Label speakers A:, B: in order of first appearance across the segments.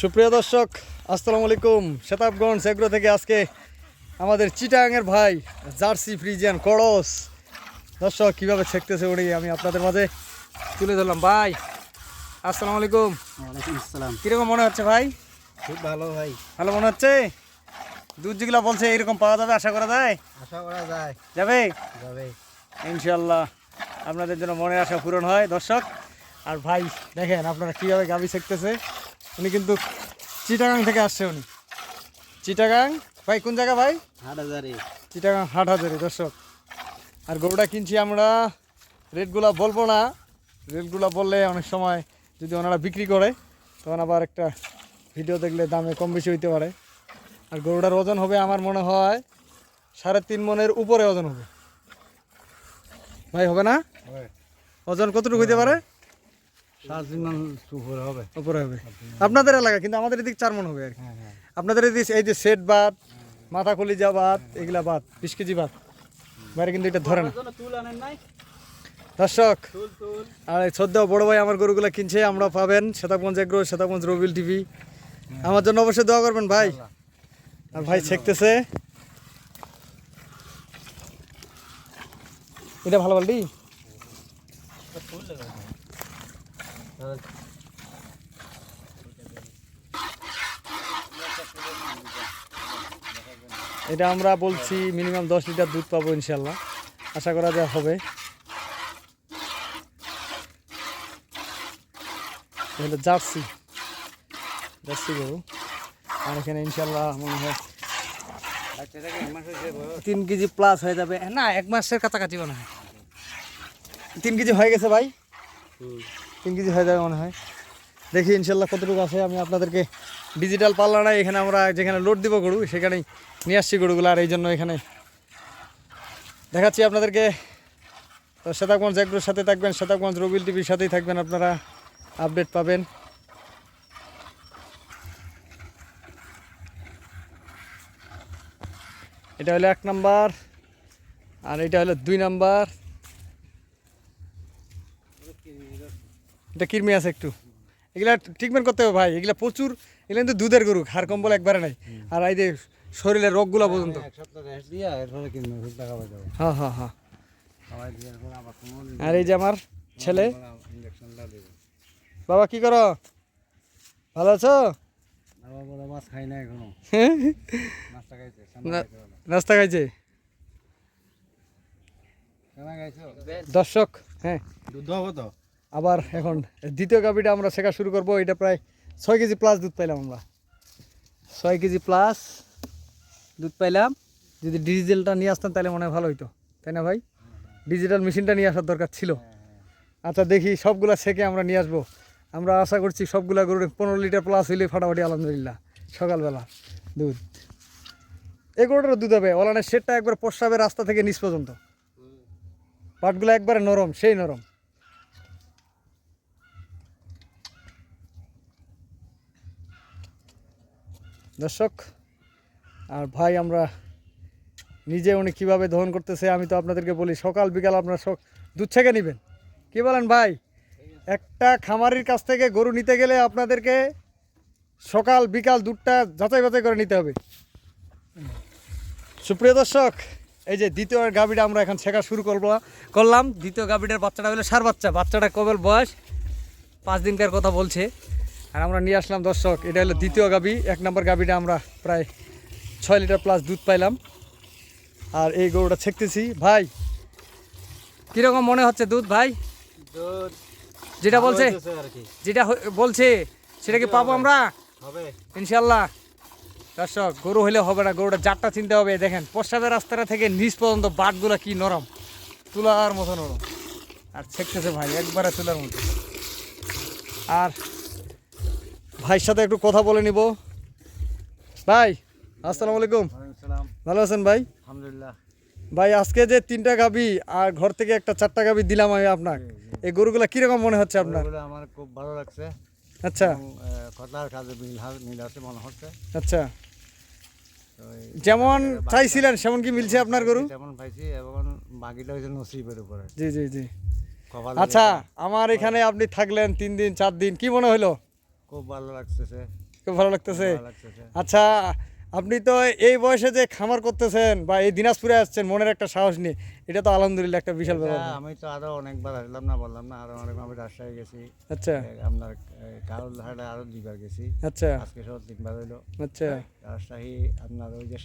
A: সুপ্রিয় দর্শক আসসালামু আলাইকুম। শতাবগঞ্জ এগ্রো থেকে আজকে আমাদের চিটাগাংয়ের ভাই জার্সি ফ্রিজিয়ান করস। দর্শক কীভাবে ছেকতেছে উনি আমি আপনাদের মাঝে তুলে ধরলাম। ভাই আসসালামু আলাইকুম।
B: ওয়ালাইকুম আসসালাম।
A: কীরকম মনে হচ্ছে ভাই?
B: খুব ভালো ভাই।
A: ভালো মনে হচ্ছে? দুধ যেগুলো বলছে এরকম পাওয়া যাবে আশা করা যায়?
B: আশা করা যায়।
A: যাবে?
B: যাবে।
A: ইনশাল্লাহ আপনাদের জন্য মনের আশা পূরণ হয় দর্শক। আর ভাই দেখেন আপনারা কীভাবে গাবি শিখতেছে উনি কিন্তু চিটাগাং থেকে আসছে উনি। চিটাগাং? ভাই কোন জায়গা ভাই?
B: আট হাজারে
A: চিটাগাং হাট হাজারি দর্শক। আর গরুটা কিনছি আমরা রেটগুলা বলব না। রেটগুলা বললে অনেক সময় যদি ওনারা বিক্রি করে তখন আবার একটা ভিডিও দেখলে দামে কম বেশি হইতে পারে। আর গরুটার ওজন হবে আমার মনে হয় সাড়ে তিন মনের উপরে ওজন হবে। ভাই হবে না? ওজন কতটুকু হইতে পারে
B: সাত দিন মান উপর হবে।
A: উপরে হবে। আপনাদের এলাকা কিন্তু আমাদের এদিক চার মন হবে আর কি।
B: হ্যাঁ হ্যাঁ।
A: আপনাদের এদিক এই যে সেট বাদ মাথা কলিজা বাদ এগুলা বাদ বিশ কেজি বাদ বাইরে কিন্তু এটা ধরে না।
B: তুল আনেন নাই।
A: দর্শক আর এই শ্রদ্ধা বড় ভাই আমার গরুগুলো কিনছে আমরা পাবেন। শতাবগঞ্জ এগ্রো শতাবগঞ্জ রবিল টিভি। আমার জন্য অবশ্যই দোয়া করবেন ভাই। আর ভাই ছেকতেছে। এটা ভালো বালটি এটা আমরা বলছি মিনিমাম দশ লিটার দুধ পাবো ইনশাল্লাহ আশা করা যা হবে। জার্সি। জার্সি গরু। আর এখানে ইনশাল্লাহ মনে হয় তিন কেজি প্লাস হয়ে যাবে। না, এক মাসের কাছাকাছি মনে হয়। তিন কেজি হয়ে গেছে ভাই? তিন কেজি হয়ে যাবে মনে হয়। দেখি ইনশাল্লাহ কতটুকু আছে। আমি আপনাদেরকে ডিজিটাল পাল্লা নাই, এখানে আমরা যেখানে লোড দিব গরু, সেখানেই নিয়ে আসছি গরুগুলো। আর এই জন্য এখানে দেখাচ্ছি আপনাদেরকে। তো শতাবগঞ্জ এগ্রোর সাথে থাকবেন শতাবগঞ্জ রবিল টিভির সাথেই থাকবেন আপনারা। আপডেট পাবেন। এটা হলো এক নাম্বার, আর এটা হলো দুই নাম্বার। এটা কিরমি আছে একটু। এগুলা ট্রিটমেন্ট করতে হবে ভাই এগুলা প্রচুর এগুলা কিন্তু দুধের গরু হাড় কম্বল একবারে নাই। আর এই যে শরীরের রোগগুলো পর্যন্ত। হ্যাঁ হ্যাঁ হ্যাঁ। আর এই যে আমার ছেলে। বাবা কি করো? ভালো আছো?
B: না-
A: নাস্তা খাইছে দর্শক হ্যাঁ।
B: দুধ হব তো?
A: আবার এখন দ্বিতীয় গাভিটা আমরা শেখা শুরু করব। এটা প্রায় ছয় কেজি প্লাস দুধ পাইলাম আমরা। ছয় কেজি প্লাস দুধ পাইলাম। যদি ডিজিটালটা নিয়ে আসতাম তাহলে মনে হয় ভালো হইতো। তাই না ভাই? ডিজিটাল মেশিনটা নিয়ে আসার দরকার ছিল। আচ্ছা দেখি সবগুলা ছেঁকে আমরা নিয়ে আসব। আমরা আশা করছি সবগুলা গরুর পনেরো লিটার প্লাস হইলে ফাটাফাটি আলহামদুলিল্লাহ। সকালবেলা দুধ। এই গরুটারও দুধ হবে। ওলানের সেটটা একবার প্রস্রাবের রাস্তা থেকে নিচ পর্যন্ত। পাটগুলো একবারে নরম, সেই নরম। দর্শক, আর ভাই আমরা নিজে উনি কীভাবে দহন করতেছে আমি তো আপনাদেরকে বলি, সকাল বিকাল আপনারা দুধ ছেঁকে নেবেন। কী বলেন ভাই? একটা খামারির কাছ থেকে গরু নিতে গেলে আপনাদেরকে সকাল বিকাল দুধটা যাচাই বাছাই করে নিতে হবে। সুপ্রিয় দর্শক, এই যে দ্বিতীয় গাবিটা আমরা এখন শেখা শুরু করব, করলাম। দ্বিতীয় গাবিটার বাচ্চাটা হলো সার বাচ্চা। বাচ্চাটা কবেল বয়স? পাঁচ দিনকার কথা বলছে। আর আমরা নিয়ে আসলাম দর্শক এটা হলো দ্বিতীয় গাবি। এক নম্বর গাবিটা আমরা প্রায় ছয় লিটার প্লাস দুধ পাইলাম। আর এই গরুটা ছেকতেছি। ভাই কীরকম মনে হচ্ছে দুধ ভাই?
B: দুধ
A: যেটা বলছে যেটা বলছে সেটা কি পাবো আমরা?
B: হবে।
A: ইনশাল্লাহ দর্শক গরু হলে হবে না গরুটা জাতটা চিনতে হবে। দেখেন প্রস্রাবের রাস্তাটা থেকে নিচ পর্যন্ত বাটগুলো কি নরম। তুলার মতো নরম। আর ছেকতেছে ভাই একবারে তুলার মতো। আর ভাইয়ের সাথে একটু কথা বলে নিব। ভাই আসসালামু আলাইকুম। ভালো আছেন ভাই?
B: আলহামদুলিল্লাহ।
A: ভাই আজকে যে তিনটা গাবি আর ঘর থেকে একটা চারটা গাবি দিলাম আমি আপনার এই গরুগুলা কীরকম মনে হচ্ছে আপনার?
B: আমার খুব ভালো লাগছে।
A: আচ্ছা।
B: কথার কাজে মিল মিল আছে মনে হচ্ছে।
A: আচ্ছা। যেমন চাইছিলেন সেমন কি মিলছে আপনার গরু?
B: যেমন পাইছি এবং বাকিটা হয়েছে নসিবের উপরে।
A: জি জি জি। আচ্ছা আমার এখানে আপনি থাকলেন তিন দিন চার দিন কি মনে হলো?
B: খুব ভালো লাগতেছে।
A: খুব ভালো লাগতেছে? আচ্ছা আপনি তো এই বয়সে যে খামার করতেছেন বা এই দিনাজপুরে আসছেন মনের একটা সাহস নিয়ে এটা তো আলহামদুলিল্লাহ একটা বিশাল ব্যাপার।
B: আমি তো আরও অনেকবার আসলাম না বললাম না আরও অনেক আমি রাজশাহী গেছি।
A: আচ্ছা।
B: আপনার কারোর আরও দুইবার গেছি।
A: আচ্ছা।
B: আজকে সব তিনবার হইল।
A: আচ্ছা।
B: রাজশাহী আপনার ওই যে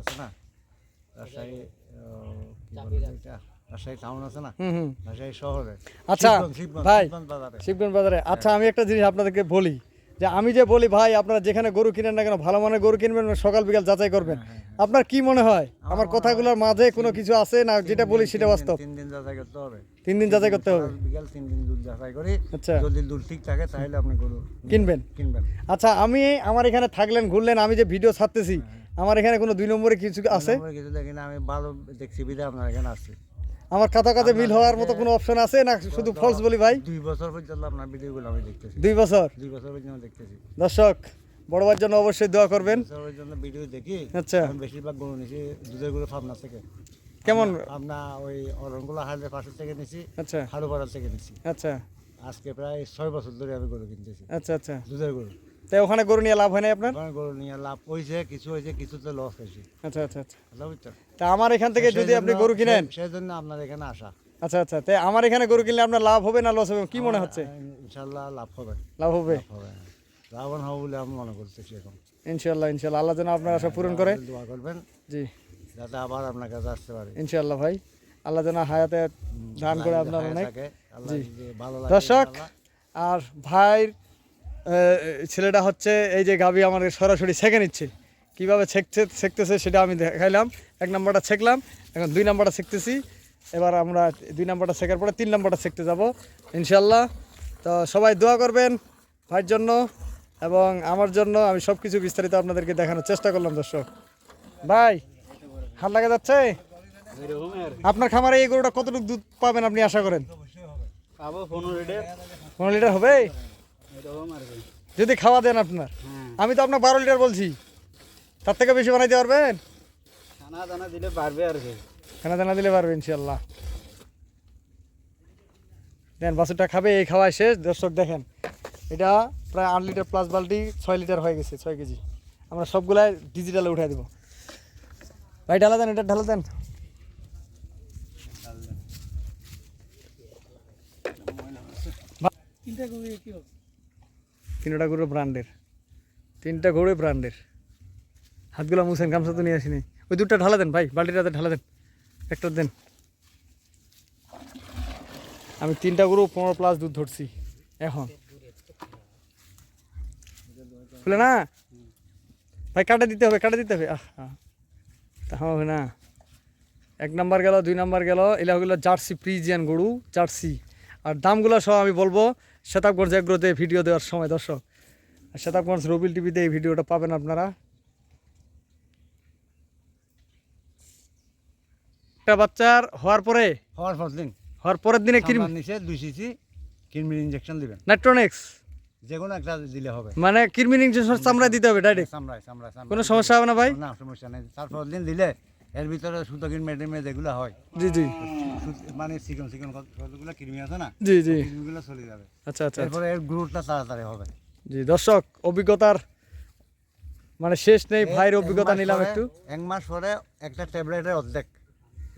B: আছে না? রাজশাহী? রাজশাহী টাউন আছে না?
A: হুম হুম।
B: রাজশাহী শহরে।
A: আচ্ছা,
B: শিবগঞ্জ, শিবগঞ্জ,
A: ভাই।
B: শিবগঞ্জ বাজারে।
A: আচ্ছা আমি একটা জিনিস আপনাদেরকে বলি যে আমি যে বলি ভাই আপনারা যেখানে গরু কিনেন না কেন ভালো মানের গরু কিনবেন সকাল বিকাল যাচাই করবেন। আপনার কি মনে হয়? আমার কথাগুলোর মাঝে কোনো কিছু আছে না যেটা বলি সেটা বাস্তব?
B: তিন দিন যাচাই করতে হবে।
A: তিন দিন যাচাই করতে হবে।
B: বিকাল তিন দিন দুধ যাচাই করি।
A: আচ্ছা।
B: যদি দুধ ঠিক থাকে তাহলে আপনি গরু
A: কিনবেন।
B: কিনবেন?
A: আচ্ছা আমি আমার এখানে থাকলেন ঘুরলেন আমি যে ভিডিও ছাড়তেছি আমার এখানে কোনো দুই নম্বরে কিছু আছে?
B: কিছু দেখি না আমি ভালো দেখছি বিধে আপনার এখানে আসছি।
A: আমার খাতা কাছে মিল হওয়ার মতো কোনো অপশন আছে না শুধু ফলস বলি ভাই?
B: দুই বছর পর্যন্ত আপনার ভিডিওগুলো আমি দেখতেছি।
A: দুই বছর?
B: দুই বছর পর্যন্ত দেখতেছি।
A: দর্শক বড় ভাইয়ের জন্য অবশ্যই দোয়া করবেন।
B: জন্য ভিডিও দেখি।
A: আচ্ছা।
B: আমি বেশিরভাগ গরু নিছি দুধের গরু ফার্মনা থেকে
A: কেমন?
B: আপনার ওই অরণগুলা হাটের পাশের থেকে নিছি
A: আচ্ছা।
B: হাড়ুপাড়ার থেকে নিছি।
A: আচ্ছা।
B: আজকে প্রায় ছয় বছর ধরে আমি গরু কিনতেছি।
A: আচ্ছা আচ্ছা।
B: দুধের গরু।
A: তাই ওখানে গরু নিয়ে লাভ হয় না আপনার?
B: ওখানে গরু নিয়ে লাভ হয়েছে কিছু হয়েছে কিছুতে লস হয়েছে।
A: আচ্ছা আচ্ছা আচ্ছা।
B: বুঝতে
A: তা আমার এখান থেকে যদি আপনি গরু কিনেন।
B: সেই জন্য আপনার এখানে আসা।
A: আচ্ছা আচ্ছা তাই আমার এখানে গরু কিনলে আপনার লাভ হবে না লস হবে? কি মনে হচ্ছে?
B: ইনশাল্লাহ লাভ হবে।
A: লাভ হবে?
B: লাভ হবে লাভবান হবে বলে আমি মনে করতেছি এখন
A: ইনশাল্লাহ ইনশাল্লাহ আল্লাহ যেন আপনার আশা পূরণ করে।
B: দোয়া করবেন।
A: জি।
B: যাতে আবার আপনার কাছে আসতে পারি।
A: ইনশাল্লাহ ভাই। আল্লাহ যেন হায়াতে দান করে আপনার অনেক।
B: লাগে
A: দর্শক আর ভাইয়ের ছেলেটা হচ্ছে এই যে গাবি আমাদের সরাসরি ছেঁকে নিচ্ছে। কীভাবে ছেঁকছে ছেঁকতেছে সেটা আমি দেখাইলাম। এক নম্বরটা ছেঁকলাম এখন দুই নম্বরটা ছেঁকতেছি। এবার আমরা দুই নম্বরটা ছেঁকার পরে তিন নম্বরটা ছেঁকতে যাব ইনশাল্লাহ তো সবাই দোয়া করবেন ভাইয়ের জন্য এবং আমার জন্য। আমি সব কিছু বিস্তারিত আপনাদেরকে দেখানোর চেষ্টা করলাম দর্শক। ভাই হাত লাগা যাচ্ছে? আপনার খামারে এই গরুটা কতটুকু দুধ পাবেন আপনি আশা করেন?
C: পনেরো লিটার
A: হবে? যদি খাওয়া দেন আপনার।
C: হ্যাঁ।
A: আমি তো আপনার বারো লিটার বলছি। তার থেকে বেশি বানাইতে পারবেন?
C: খানা দানা দিলে পারবে আর কি।
A: খানা দানা দিলে পারবে ইনশাল্লাহ দেন বাছুরটা খাবে এই খাওয়াই শেষ। দর্শক দেখেন এটা প্রায় আট লিটার প্লাস বালতি ছয় লিটার হয়ে গেছে ছয় কেজি। আমরা সবগুলাই ডিজিটালে উঠাই দেবো। ভাই ঢালা দেন এটা ঢালা দেন। তিনটা গরু ব্র্যান্ডের। তিনটা গরু ব্র্যান্ডের। হাতগুলো মুছেন, গামছা তো নিয়ে আসিনি। ওই দুধটা ঢালা দেন ভাই বালতিটাতে ঢালা দেন। একটা দেন। আমি তিনটা গরু পনেরো প্লাস দুধ ধরছি, এখন। খুলে না? ভাই, কাটা দিতে হবে, কাটা দিতে হবে। আহ তা হবে না। এক নাম্বার গেল, দুই নাম্বার গেল এলাকাগুলো জার্সি প্রিজিয়ান গরু, জার্সি। আর দামগুলো সব আমি বলব শতাবগঞ্জ এগ্রোতে ভিডিও দেওয়ার সময় দর্শক। আর শতাবগঞ্জ রবিল টিভিতে এই ভিডিওটা পাবেন আপনারা। একটা বাচ্চার হওয়ার পরে
B: হওয়ার পর দিন।
A: হওয়ার পরের দিনে কিরমি
B: নিচে দুই সিসি কিরমির ইঞ্জেকশন দিবেন।
A: নাইট্রোনিক্স
B: যে কোনো একটা দিলে হবে।
A: মানে কিরমির ইঞ্জেকশন চামড়ায় দিতে হবে ডাইরেক্ট
B: চামড়ায় চামড়ায়
A: কোনো সমস্যা হবে না ভাই?
B: না সমস্যা নেই। তারপর দিন দিলে এর ভিতরে সুতো কিনমে টিনমে যেগুলো হয়।
A: জি জি।
B: মানে চিকন চিকন কতগুলো কৃমি আছে না?
A: জি জি।
B: কৃমিগুলো চলে যাবে।
A: আচ্ছা আচ্ছা
B: এরপরে এর গ্রোথটা তাড়াতাড়ি হবে।
A: জি দর্শক অভিজ্ঞতার মানে শেষ নেই ভাইয়ের অভিজ্ঞতা নিলাম একটু।
B: এক মাস পরে একটা ট্যাবলেটের অর্ধেক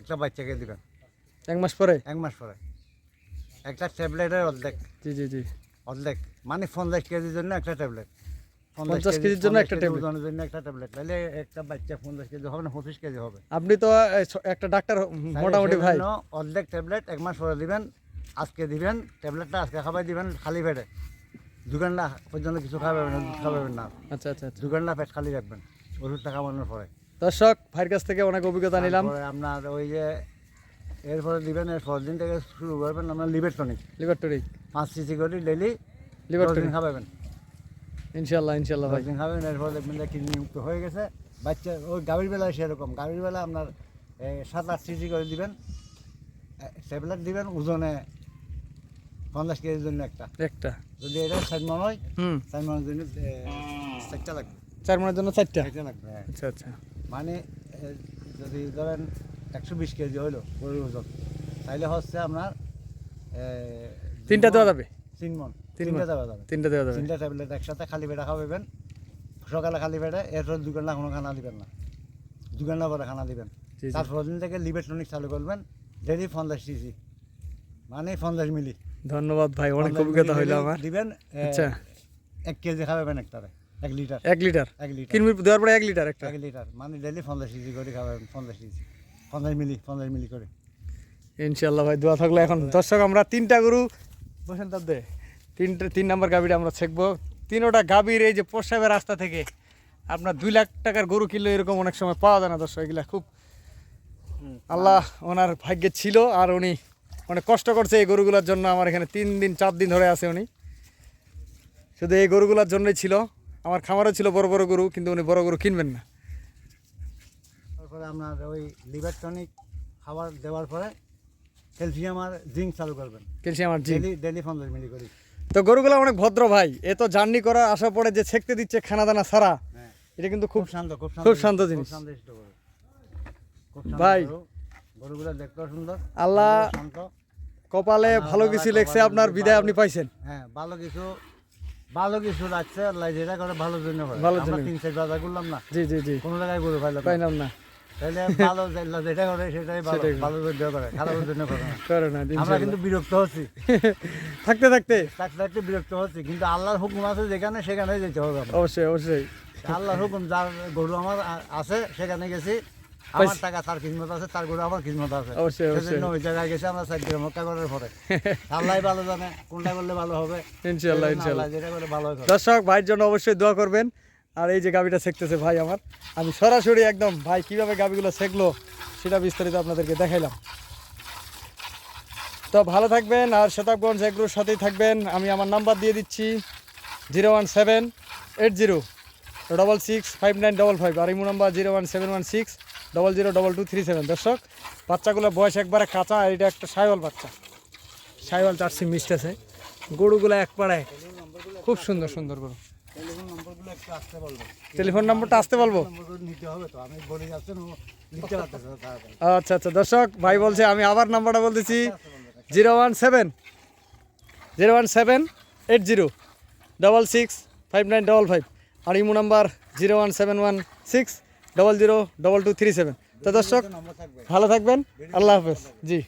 B: একটা বাচ্চাকে দিবেন।
A: এক মাস পরে?
B: এক মাস পরে। একটা ট্যাবলেটের অর্ধেক।
A: জি জি জি।
B: অর্ধেক। মানে পঞ্চাশ কেজির জন্য একটা ট্যাবলেট।
A: 50 কেজির জন্য একটা tablet।
B: ওজনের জন্য একটা ট্যাবলেট তাহলে একটা বাচ্চা পঞ্চাশ কেজি হবে না পঁচিশ কেজি হবে।
A: আপনি তো একটা ডাক্তার মোটামুটি ভাই।
B: অর্ধেক ট্যাবলেট এক মাস পরে দিবেন আজকে দিবেন ট্যাবলেটটা আজকে খাবাই দিবেন খালি পেটে। দু ঘণ্টা পর্যন্ত কিছু খাবেন না দুধ খাবেন না।
A: আচ্ছা আচ্ছা আচ্ছা।
B: দু ঘণ্টা পেট খালি রাখবেন ওষুধটা খাওয়ানোর পরে।
A: দর্শক ভাইয়ের কাছ থেকে অনেক অভিজ্ঞতা নিলাম।
B: আপনার ওই যে এরপরে দিবেন এর পরের দিন থেকে শুরু করবেন আপনার লিভার টনিক
A: লিভার টনিক
B: পাঁচ সিসি করে ডেলি
A: লিভার টনিক
B: খাবেন
A: ইনশাল্লাহ ইনশাল্লাহ ভাই।
B: খাবেন এরপর দেখবেন যে কিডনি মুক্ত হয়ে গেছে। বাচ্চা ওই গাভীর বেলায় সেরকম। গাভীর বেলা আপনার সাত আট সিসি করে দিবেন। ট্যাবলেট দিবেন ওজনে পঞ্চাশ কেজির জন্য একটা।
A: একটা।
B: যদি এটা সাত মন হয় সাত মনের জন্য চারটা লাগবে।
A: চার মনের জন্য চারটা?
B: চারটা লাগবে হ্যাঁ।
A: আচ্ছা আচ্ছা।
B: মানে যদি ধরেন একশো বিশ কেজি হইল গরুর ওজন তাহলে হচ্ছে আপনার
A: তিনটা দেওয়া যাবে?
B: তিন মন। তিনটা
A: মাস
B: দেওয়া যাবে।
A: তিনটা দেওয়া যাবে।
B: তিনটা ট্যাবলেট একসাথে খালি পেটে খাওয়াবেন সকালে খালি পেটে এরপর দু ঘণ্টা কোনো খানা দিবেন না। দু ঘণ্টা পরে খানা দিবেন। তারপর দিন থেকে লিভার টনিক চালু করবেন। ডেলি পঞ্চাশ সিসি মানে পঞ্চাশ মিলি।
A: ধন্যবাদ ভাই অনেক অভিজ্ঞতা হইল আমার।
B: দিবেন
A: আচ্ছা।
B: এক কেজি খাওয়াবেন একটারে এক লিটার।
A: এক লিটার?
B: এক লিটার।
A: কিনবি দেওয়ার পরে এক লিটার একটা?
B: এক লিটার। মানে ডেলি পঞ্চাশ কেজি করে খাওয়াবেন পঞ্চাশ কেজি পঞ্চাশ মিলি পঞ্চাশ মিলি করে।
A: ইনশাল্লাহ ভাই দোয়া থাকলে এখন দর্শক আমরা তিনটা গরু বসেন তার দে। তিনটে তিন নম্বর গাবিটা আমরা ছেকবো। তিনোটা গাবির এই যে পোষাবের রাস্তা থেকে আপনার দুই লাখ টাকার গরু কিনলে এরকম অনেক সময় পাওয়া যায় না দর্শক এগুলা খুব আল্লাহ ওনার ভাগ্যে ছিল আর উনি অনেক কষ্ট করছে এই গরুগুলোর জন্য। আমার এখানে তিন দিন চার দিন ধরে আছে উনি। শুধু এই গরুগুলোর জন্যই ছিল। আমার খামারও ছিল বড় বড় গরু কিন্তু উনি বড় গরু কিনবেন না।
B: তারপরে আপনার ওই লিভার টনিক খাবার দেওয়ার পরে ক্যালসিয়াম আর জিঙ্ক চালু করবেন।
A: ক্যালসিয়াম আর জি
B: ডেলি ডেলি পঞ্চাশ মিলি করে।
A: তো গরুগুলো অনেক ভদ্র ভাই এ তো জার্নি করা আসার পরে যে ছেকতে দিচ্ছে খানা দানা সারা
B: হ্যাঁ
A: এটা কিন্তু
B: খুব শান্ত খুব শান্ত
A: জিনিস। ভাই।
B: গরু। গরুগুলো দেখতেও সুন্দর
A: আল্লাহ কপালে ভালো কিছু লেগছে আপনার বিদায় আপনি পাইছেন
B: হ্যাঁ ভালো কিছু ভালো কিছু লাগছে আল্লাহ যেটা করে ভালো জন্য আমরা
A: জন্য।
B: তিন চার বাজার করলাম না
A: জি জি জি
B: কোনো জায়গায় গরু পাইলাম না।
A: পাইলাম না
B: তাহলে ভালো যেটা করে সেটাই ভালো ভালো জন্য করে খারাপের জন্য করে না।
A: করে না
B: আমরা কিন্তু বিরক্ত হচ্ছি।
A: থাকতে থাকতে।
B: থাকতে থাকতে বিরক্ত হচ্ছি কিন্তু আল্লাহর হুকুম আছে যেখানে সেখানেই যেতে হবে
A: অবশ্যই অবশ্যই।
B: আল্লাহর হুকুম যার গরু আমার আছে সেখানে গেছি। আমার টাকা তার কিসমত আছে তার গরু আমার কিসমত আছে।
A: অবশ্যই, অবশ্যই।
B: ওই জায়গায় গেছি আমরা সাইড করে মক্কা করার পরে। আল্লাহ ভালো জানে কোনটা করলে ভালো হবে। যেটা করে ভালো হবে
A: দর্শক ভাইয়ের জন্য অবশ্যই দোয়া করবেন। আর এই যে গাবিটা শেখতেছে ভাই আমার, আমি সরাসরি একদম, ভাই কীভাবে গাবিগুলো শেখলো সেটা বিস্তারিত আপনাদেরকে দেখাইলাম। তো ভালো থাকবেন আর শতাবগঞ্জ এগ্রোর সাথেই থাকবেন। আমি আমার নাম্বার দিয়ে দিচ্ছি, zero one seven eight zero double six five nine double five আর Imo number zero one seven one six double zero double two three seven. দর্শক, বাচ্চাগুলো বয়স একবারে কাঁচা, আর এটা একটা সাইওয়াল বাচ্চা। সাইওয়াল চার্সি মিষ্ট আছে। গরুগুলো এক পাড়ায় খুব সুন্দর সুন্দর গরু।
B: একটু আসতে বলব।
A: টেলিফোন নাম্বারটা আসতে বলব?
B: নিতে হবে তো আমি বলে যাচ্ছেন ও লিখতে পারতেছে
A: আচ্ছা আচ্ছা দর্শক ভাই বলছে আমি আবার নাম্বারটা বলতেছি zero one seven zero one seven eight zero double six five nine double five. আর Imo number zero one seven one six double zero double two three seven. তো দর্শক ভালো থাকবেন আল্লাহ হাফেজ। জি।